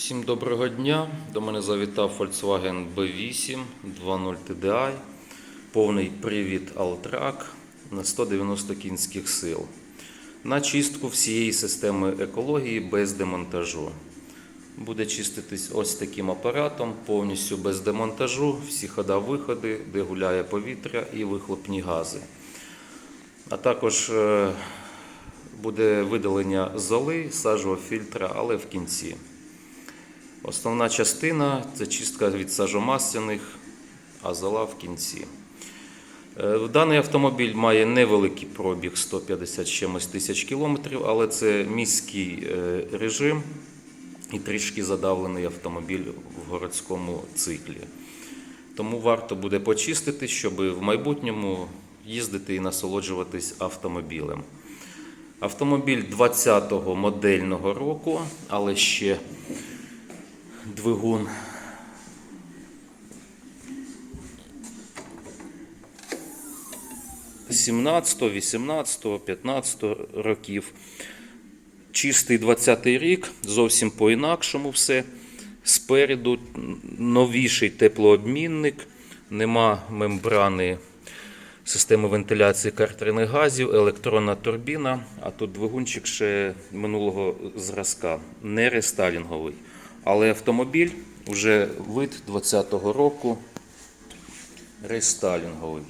Всім доброго дня. До мене завітав Volkswagen B8 2.0 TDI. Повний привід Alltrack на 190 кінських сил. На чистку всієї системи екології без демонтажу. Буде чиститись ось таким апаратом, повністю без демонтажу, всі хода-виходи, де гуляє повітря і вихлопні гази. А також е, буде видалення золи, сажового фільтра, але в кінці. Основна частина це чистка від сажомасляних, а зола в кінці. Е, Даний автомобіль має невеликий пробіг 150 чимось тисяч кілометрів, але це міський е, режим і трішки задавлений автомобіль в городському циклі. Тому варто буде почистити, щоб в майбутньому їздити і насолоджуватись автомобілем. Автомобіль 20-го модельного року, але ще двигун. Сімнадцятого, 18, 15 років. Чистий 20-й рік, зовсім по-інакшому все. Спереду новіший теплообмінник, нема мембрани системи вентиляції картерних газів, електронна турбіна, а тут двигунчик ще минулого зразка, не рестайлінговий. Але автомобіль вже вид 20-го року рестайлінговий.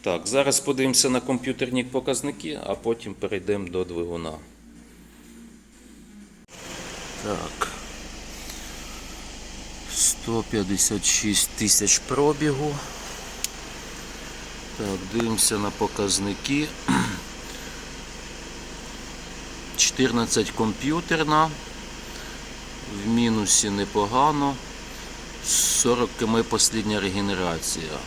Так, зараз подивимося на комп'ютерні показники, а потім перейдемо до двигуна. Так. 156 тисяч пробігу. Так, дивимося на показники. 14 комп'ютерна. В мінусі непогано. 40 км послідня регенерація.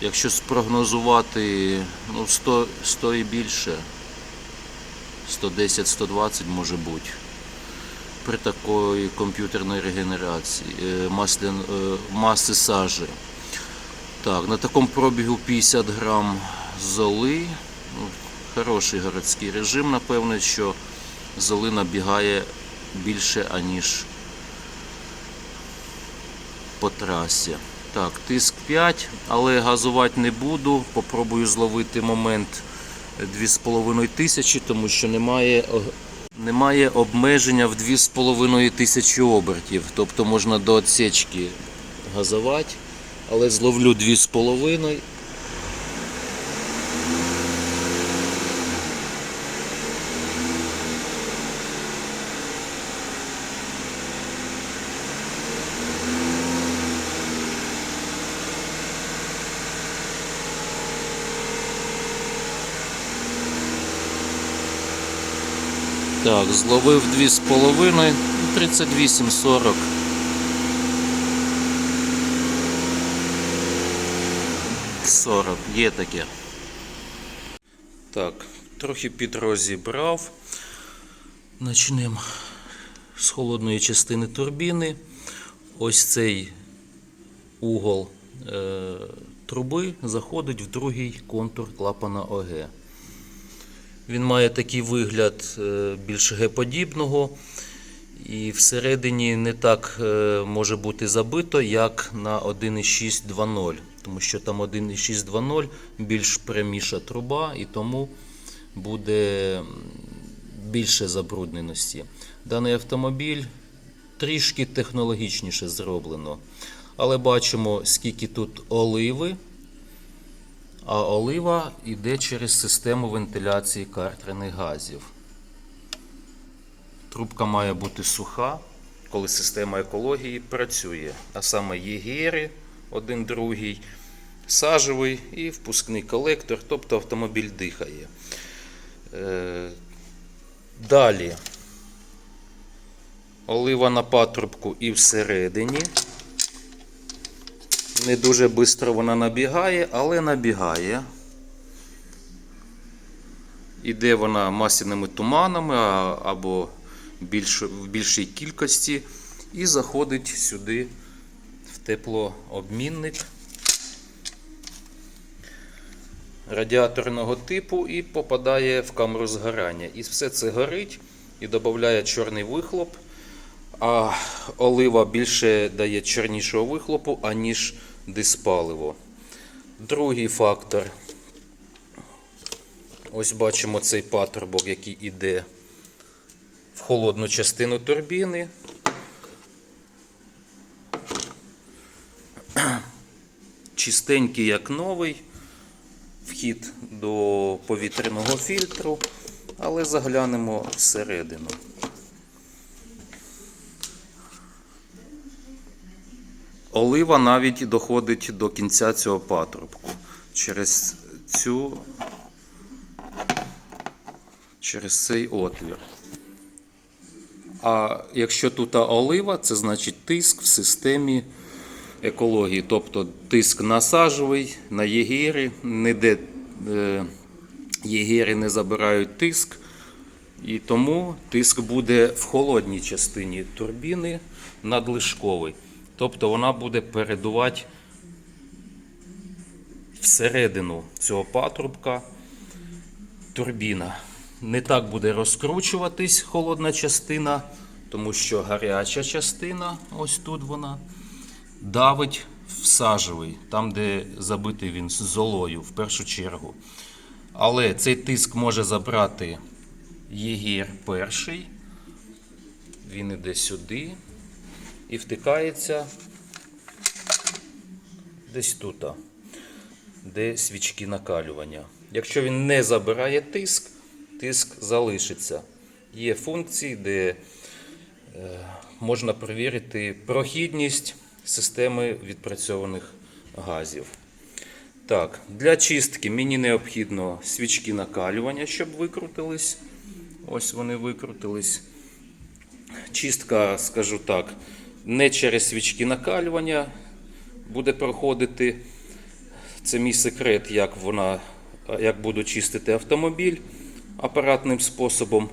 Якщо спрогнозувати ну, 100, 100 і більше, 110-120 може бути. При такої комп'ютерної регенерації, е, е, маси сажі. Так, на такому пробігу 50 грам золи. Хороший городський режим, напевно, що золи набігає більше, аніж по трасі. Так, тиск 5, але газувати не буду. Попробую зловити момент 2,5 тисячі, тому що немає, немає обмеження в 2,5 тисячі обертів. Тобто можна до отсечки газувати, але зловлю 2,5. Так, зловив 2,5, 38,40. Сорок, є таке. Так, трохи підрозібрав. Почнемо з холодної частини турбіни. Ось цей угол е, труби заходить в другий контур клапана ОГ. Він має такий вигляд е, більш Г-подібного. І всередині не так е, може бути забито, як на 1.6.2.0. Тому що там 1.6.2.0 більш пряміша труба, і тому буде більше забрудненості. Даний автомобіль трішки технологічніше зроблено. Але бачимо, скільки тут оливи. А олива йде через систему вентиляції картерних газів. Трубка має бути суха, коли система екології працює. А саме єгери, один другий, сажевий і впускний колектор, тобто автомобіль дихає. Е, Далі олива на патрубку і всередині. Не дуже швидко вона набігає, але набігає. Іде вона масяними туманами або більш, в більшій кількості і заходить сюди в теплообмінник радіаторного типу і попадає в камеру згорання. І все це горить і додає чорний вихлоп, а олива більше дає чорнішого вихлопу, аніж диспаливо. Другий фактор. Ось бачимо цей патрубок, який іде в холодну частину турбіни. Чистенький, як новий, вхід до повітряного фільтру, але заглянемо всередину. Олива навіть доходить до кінця цього патрубку. Через цю через цей отвір. А якщо тут олива, це значить тиск в системі екології. Тобто тиск насаджовий на єгері, ніде е, єгери не забирають тиск, і тому тиск буде в холодній частині турбіни надлишковий. Тобто вона буде передувати всередину цього патрубка турбіна. Не так буде розкручуватись холодна частина, тому що гаряча частина, ось тут вона, давить в сажевий, там, де забитий він золою, в першу чергу. Але цей тиск може забрати єгір перший. Він іде сюди і втикається десь тут, де свічки накалювання. Якщо він не забирає тиск, тиск залишиться. Є функції, де е, можна перевірити прохідність системи відпрацьованих газів. Так, для чистки мені необхідно свічки накалювання, щоб викрутились. Ось вони викрутились. Чистка, скажу так, не через свічки накалювання буде проходити. Це мій секрет, як вона, як буду чистити автомобіль апаратним способом.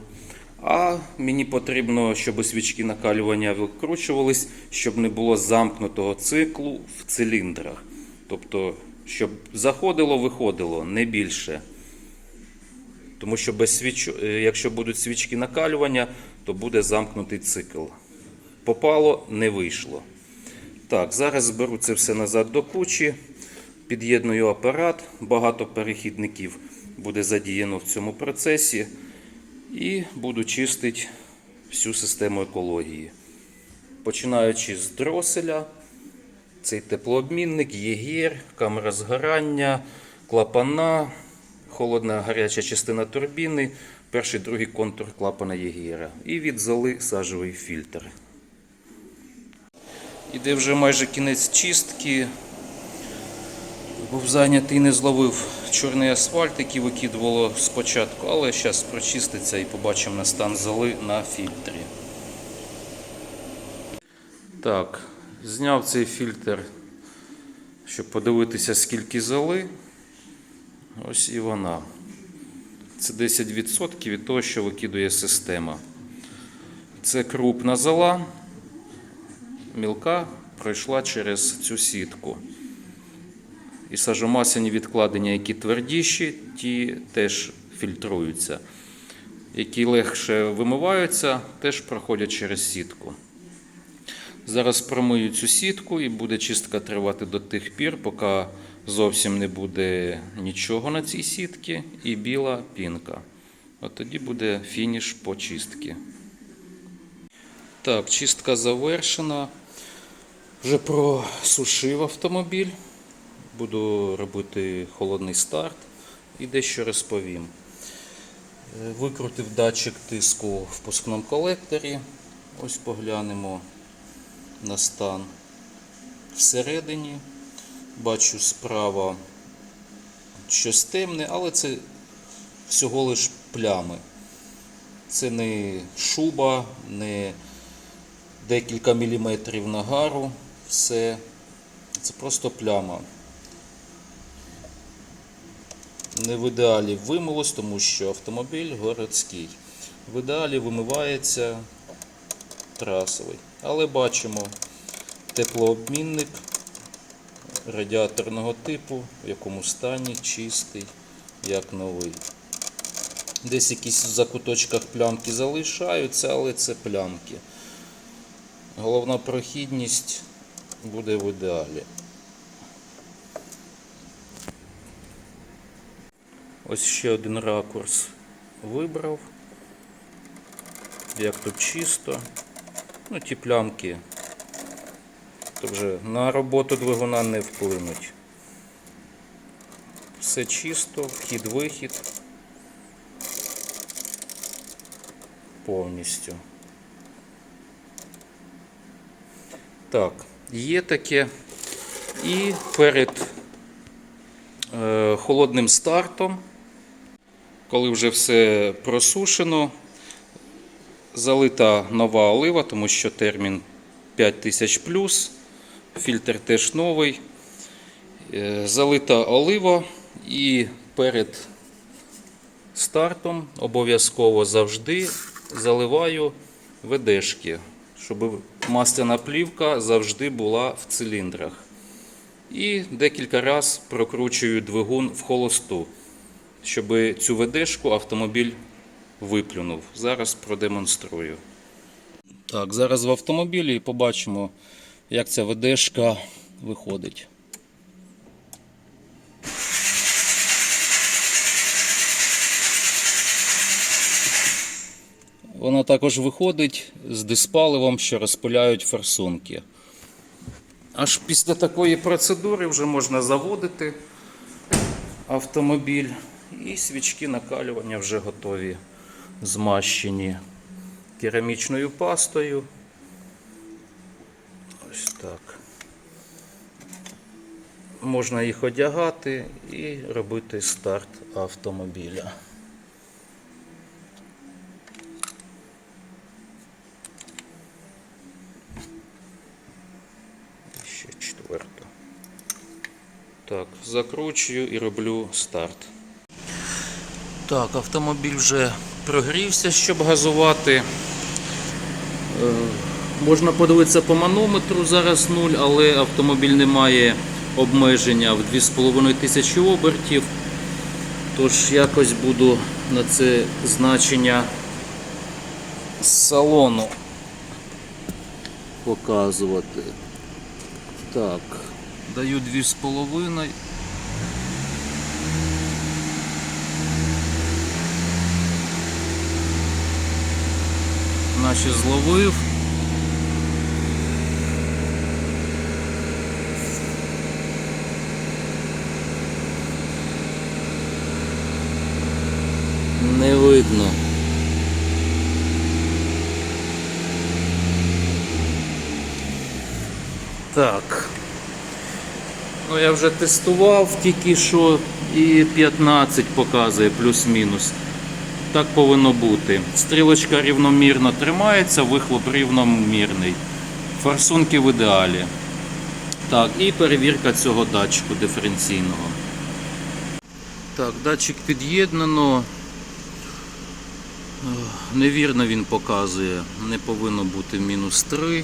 А мені потрібно, щоб свічки накалювання викручувались, щоб не було замкнутого циклу в циліндрах. Тобто, щоб заходило, виходило, не більше. Тому що без свіч... е, якщо будуть свічки накалювання, то буде замкнутий цикл. Попало, не вийшло. Так, зараз зберу це все назад до кучі, під'єдную апарат, багато перехідників буде задіяно в цьому процесі. І буду чистити всю систему екології. Починаючи з дроселя, цей теплообмінник, єгір, камера згорання, клапана, холодна гаряча частина турбіни, перший другий контур клапана єгіра. І від золи сажевий фільтр. Іде вже майже кінець чистки. Був зайнятий, не зловив чорний асфальт, який викидувало спочатку, але зараз прочиститься і побачимо на стан золи на фільтрі. Так, зняв цей фільтр, щоб подивитися, скільки золи. Ось і вона. Це 10% від того, що викидує система. Це крупна зола, мілка пройшла через цю сітку. І сажомасяні відкладення, які твердіші, ті теж фільтруються. Які легше вимиваються, теж проходять через сітку. Зараз промию цю сітку і буде чистка тривати до тих пір, поки зовсім не буде нічого на цій сітці і біла пінка. От тоді буде фініш по чистці. Так, чистка завершена. Вже просушив автомобіль. Буду робити холодний старт і дещо розповім. Е, Викрутив датчик тиску в впускному колекторі. Ось поглянемо на стан. Всередині бачу справа щось темне, але це всього лиш плями. Це не шуба, не декілька міліметрів нагару. Все. Це просто пляма. Не в ідеалі вимилось, тому що автомобіль городський. В ідеалі вимивається трасовий. Але бачимо теплообмінник радіаторного типу, в якому стані чистий, як новий. Десь якісь в закуточках плямки залишаються, але це плямки. Головна прохідність буде в ідеалі. Ось ще один ракурс вибрав. Як тут чисто. Ну, ті плямки то вже на роботу двигуна не вплинуть. Все чисто, вхід-вихід. Повністю. Так, є таке. І перед е, холодним стартом, коли вже все просушено, залита нова олива, тому що термін 5000 плюс, фільтр теж новий. Е, Залита олива і перед стартом обов'язково завжди заливаю ведешки, щоб масляна плівка завжди була в циліндрах. І декілька разів прокручую двигун в холосту, щоб цю ведешку автомобіль виплюнув. Зараз продемонструю. Так, зараз в автомобілі побачимо, як ця ведешка виходить. Вона також виходить з диспаливом, що розпиляють форсунки. Аж після такої процедури вже можна заводити автомобіль і свічки накалювання вже готові, змащені керамічною пастою. Ось так. Можна їх одягати і робити старт автомобіля. Ще четверту. Так, закручую і роблю старт. Так, автомобіль вже прогрівся, щоб газувати. Е, Можна подивитися по манометру, зараз 0, але автомобіль не має обмеження в 2,5 тисячі обертів. Тож якось буду на це значення салону показувати. Так, даю 2,5. Наче зловив. Не видно. Так. Ну, я вже тестував тільки що і 15 показує плюс-мінус. Так повинно бути. Стрілочка рівномірно тримається, вихлоп рівномірний. Форсунки в ідеалі. Так, і перевірка цього датчику диференційного. Так, датчик під'єднано. Невірно він показує. Не повинно бути мінус 3.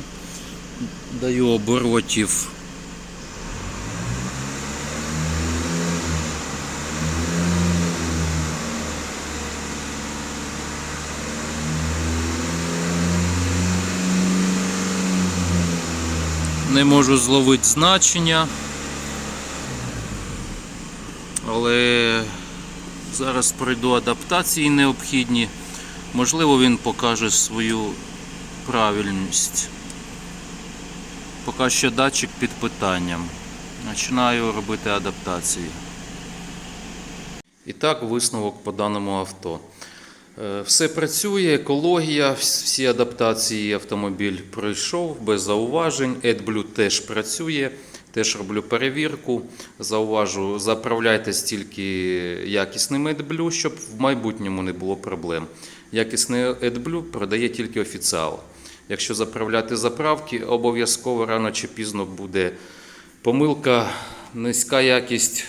Даю оборотів. Не можу зловити значення. Але зараз пройду адаптації необхідні. Можливо, він покаже свою правильність. Поки що датчик під питанням. Починаю робити адаптації. І так, висновок по даному авто. Е, Все працює, екологія, всі адаптації автомобіль пройшов без зауважень. AdBlue теж працює, теж роблю перевірку. Зауважу, заправляйте тільки якісним AdBlue, щоб в майбутньому не було проблем. Якісний AdBlue продає тільки офіціал. Якщо заправляти заправки, обов'язково рано чи пізно буде помилка, низька якість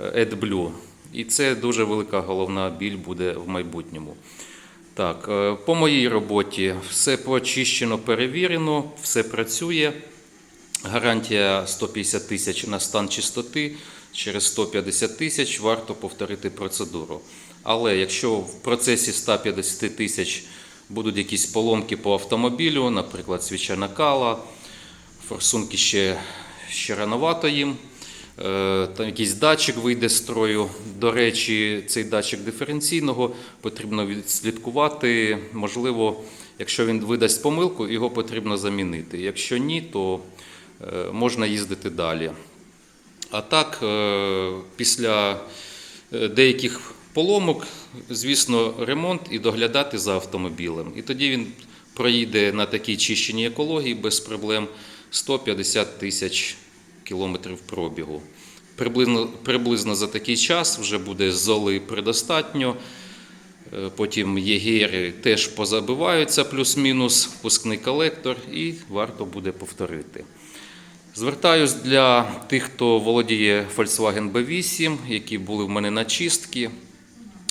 е, AdBlue. І це дуже велика головна біль буде в майбутньому. Так, е, по моїй роботі все почищено, перевірено, все працює. Гарантія 150 тисяч на стан чистоти. Через 150 тисяч варто повторити процедуру. Але якщо в процесі 150 тисяч будуть якісь поломки по автомобілю, наприклад, свіча накала, форсунки ще, ще рановато їм, там якийсь датчик вийде з строю. До речі, цей датчик диференційного потрібно відслідкувати. Можливо, якщо він видасть помилку, його потрібно замінити. Якщо ні, то е, можна їздити далі. А так, е, після е, деяких поломок, звісно, ремонт і доглядати за автомобілем. І тоді він проїде на такій чищеній екології без проблем 150 тисяч кілометрів пробігу. Приблизно, приблизно за такий час вже буде золи предостатньо. Е, Потім єгери теж позабиваються плюс-мінус, впускний колектор, і варто буде повторити. Звертаюсь для тих, хто володіє Volkswagen B8, які були в мене на чистки.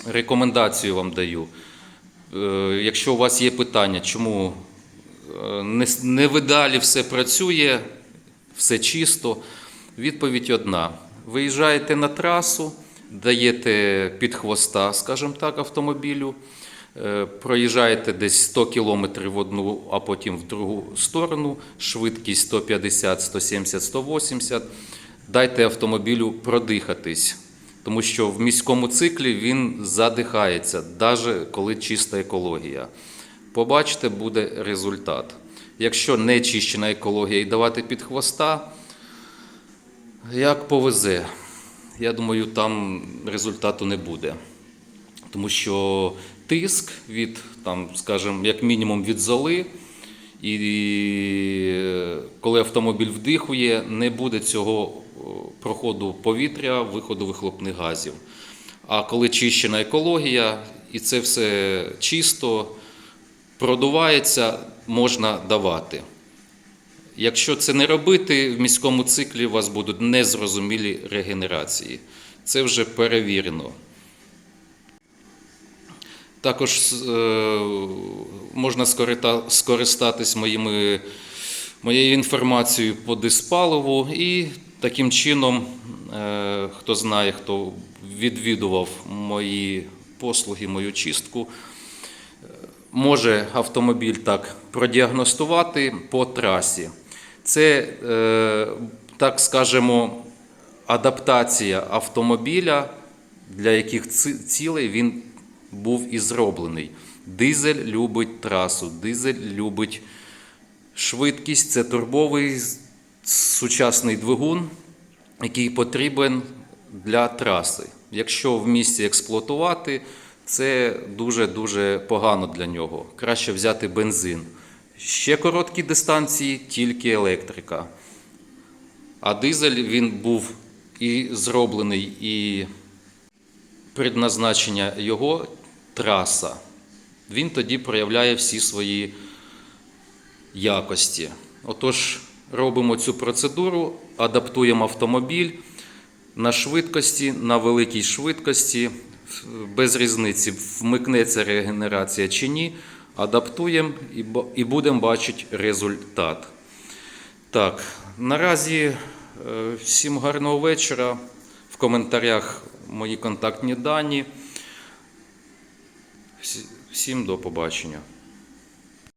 Рекомендацію вам даю. Е, Якщо у вас є питання, чому е, не, с- не в ідеалі все працює, все чисто, відповідь одна. Виїжджаєте на трасу, даєте під хвоста, скажімо так, автомобілю, е, проїжджаєте десь 100 км в одну, а потім в другу сторону, швидкість 150, 170, 180. Дайте автомобілю продихатись, тому що в міському циклі він задихається, навіть коли чиста екологія. Побачите, буде результат. Якщо не чищена екологія і давати під хвоста, як повезе, я думаю, там результату не буде. Тому що тиск від, там, скажімо, як мінімум від золи, і е, коли автомобіль вдихує, не буде цього проходу повітря, виходу вихлопних газів. А коли чищена екологія, і це все чисто продувається, можна давати. Якщо це не робити, в міському циклі у вас будуть незрозумілі регенерації. Це вже перевірено. Також е, можна скористатись моїми, моєю інформацією по диспаливу і таким чином, е, хто знає, хто відвідував мої послуги, мою чистку, може автомобіль так продіагностувати по трасі. Це, е, так скажемо, адаптація автомобіля, для яких цілей він був і зроблений. Дизель любить трасу, дизель любить швидкість. Це турбовий сучасний двигун, який потрібен для траси. Якщо в місті експлуатувати, це дуже-дуже погано для нього. Краще взяти бензин. Ще короткі дистанції, тільки електрика. А дизель він був і зроблений, і предназначення його траса. Він тоді проявляє всі свої якості. Отож, робимо цю процедуру, адаптуємо автомобіль на швидкості, на великій швидкості, без різниці, вмикнеться регенерація чи ні. Адаптуємо і будемо бачити результат. Так, наразі е, всім гарного вечора. В коментарях мої контактні дані. Всім до побачення.